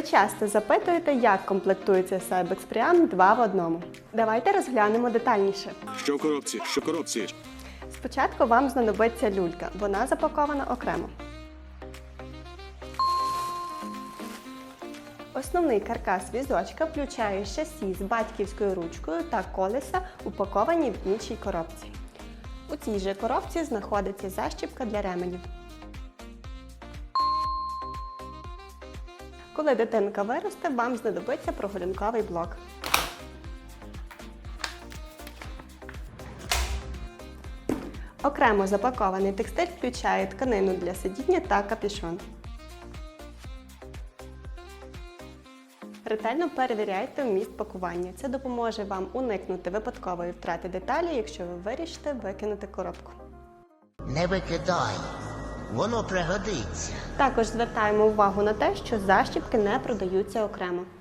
Ви часто запитуєте, як комплектується Cybex 2 в одному. Давайте розглянемо детальніше. Що в коробці? Що в коробці? Спочатку вам знадобиться люлька, вона запакована окремо. Основний каркас візочка включає шасі з батьківською ручкою та колеса, упаковані в іншій коробці. У цій же коробці знаходиться защіпка для ременів. Коли дитинка виросте, вам знадобиться прогулянковий блок. Окремо запакований текстиль включає тканину для сидіння та капюшон. Ретельно перевіряйте вміст пакування. Це допоможе вам уникнути випадкової втрати деталі, якщо ви вирішите викинути коробку. Не викидай. Воно пригодиться. Також звертаємо увагу на те, що защіпки не продаються окремо.